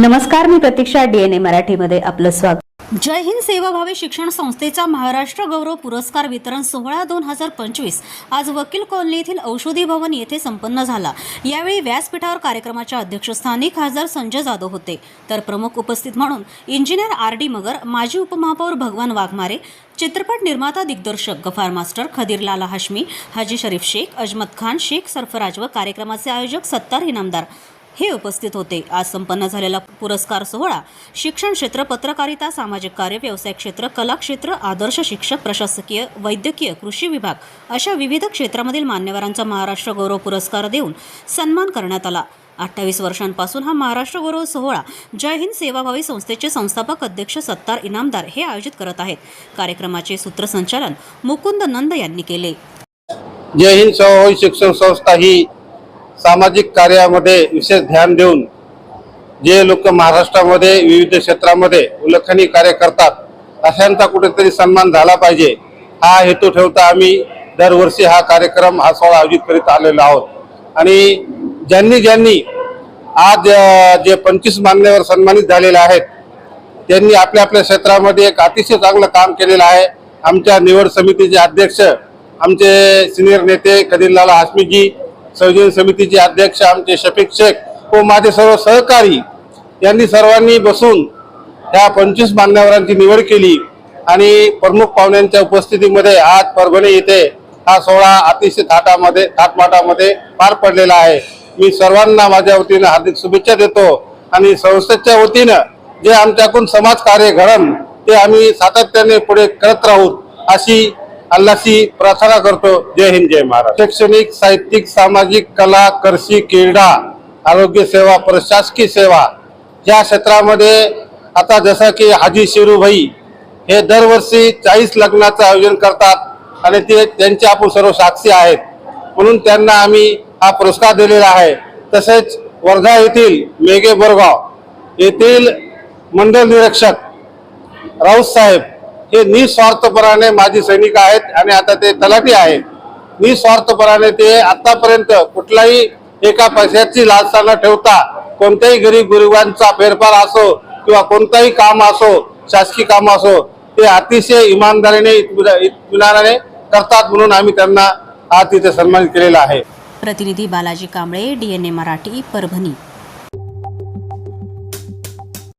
नमस्कार मी प्रतीक्षा डीएनए मराठीमध्ये आपलं स्वागत. जय हिंद सेवाभावी शिक्षण संस्थेचा महाराष्ट्र गौरव पुरस्कार वितरण सोहळा दोन हजार पंचवीस. आज वकील कॉलनी येथील औषधी भवन येथे संपन्न झाला. यावेळी व्यासपीठावर कार्यक्रमाच्या अध्यक्षस्थानी खासदार संजय जाधव होते. तर प्रमुख उपस्थित म्हणून इंजिनियर आर डी मगर माजी उपमहापौर भगवान वाघमारे चित्रपट निर्माता दिग्दर्शक गफार मास्टर खदीर लाला हाशमी हाजी शरीफ शेख अजमत खान शेख सरफराज व कार्यक्रमाचे आयोजक सत्तार इनामदार. हे उपस्थित होते. आज संपन्न झालेला पुरस्कार सोहळा शिक्षण क्षेत्र पत्रकारिता सामाजिक कार्य व्यवसाय क्षेत्र कला क्षेत्र आदर्श शिक्षक प्रशासकीय वैद्यकीय कृषी विभाग अशा विविध क्षेत्रामधील मान्यवरांचा महाराष्ट्र गौरव पुरस्कार देऊन सन्मान करण्यात आला. अठ्ठावीस वर्षांपासून हा महाराष्ट्र गौरव सोहळा जय हिंद सेवाभावी संस्थेचे संस्थापक अध्यक्ष सत्तार इनामदार हे आयोजित करत आहेत. कार्यक्रमाचे सूत्रसंचालन मुकुंद नंद यांनी केले. जय हिंद सेवाभावी शिक्षण संस्था ही सामाजिक कार्यामध्ये विशेष ध्यान देऊन जे लोक महाराष्ट्रामध्ये विविध क्षेत्रामध्ये उल्लेखनीय कार्य करतात अशांचा कुठेतरी सन्मान झाला पाहिजे. हा हेतू ठेवता आम्ही दरवर्षी हा कार्यक्रम हा सोहळा आयोजित करीत आलेलो आहोत. आणि ज्यांनी ज्यांनी आज जे पंचवीस मान्यवर सन्मानित झालेले आहेत त्यांनी आपल्या आपल्या क्षेत्रामध्ये एक अतिशय चांगलं काम केलेलं आहे. आमच्या निवड समितीचे अध्यक्ष आमचे सिनियर नेते कदीरलाल हाश्मीजी संयोजन समितीचे अध्यक्ष आमचे शफीक शेख व माझे सर्व सहकारी यांनी सर्वांनी बसून त्या पंचवीस मान्यवरांची निवड केली आणि प्रमुख पाहुण्यांच्या उपस्थितीमध्ये आज परभणी येथे हा सोहळा अतिशय थाटामध्ये थाटमाटामध्ये पार पडलेला आहे. मी सर्वांना माझ्या वतीनं हार्दिक शुभेच्छा देतो आणि संस्थेच्या वतीनं जे आमच्याकडून समाज कार्य ते आम्ही सातत्याने पुढे करत राहू अशी अल्लाशी प्रार्थना करतो. जय हिंद जय महाराज शैक्षणिक साहित्यिक सामाजिक कला कृषी क्रीडा आरोग्य सेवा प्रशासकीय सेवा या क्षेत्रामध्ये आता जसं की हाजी शिरूभाई हे दरवर्षी चाळीस लग्नाचं आयोजन करतात आणि ते त्यांचे आपण सर्व साक्षी आहेत. म्हणून त्यांना आम्ही हा पुरस्कार दिलेला आहे. तसेच वर्धा येथील मेघे बोरगाव येथील मंडल निरीक्षक राऊत साहेब हे निस्वार्थपणाने माजी सैनिक आहेत आणि आता ते तलाठी आहेत निस्वार्थपणाने ते आतापर्यंत कुठलाही एका पैशाची लालसा न ठेवता कोणत्याही गरीब गरिबांचा फेरफार असो किंवा कोणताही काम असो शासकीय काम असो ते अतिशय इमानदारीने इत्मिना- करतात म्हणून आम्ही त्यांना आज तिथे सन्मानित केलेला आहे. प्रतिनिधी बालाजी कांबळे डीएनए मराठी परभणी.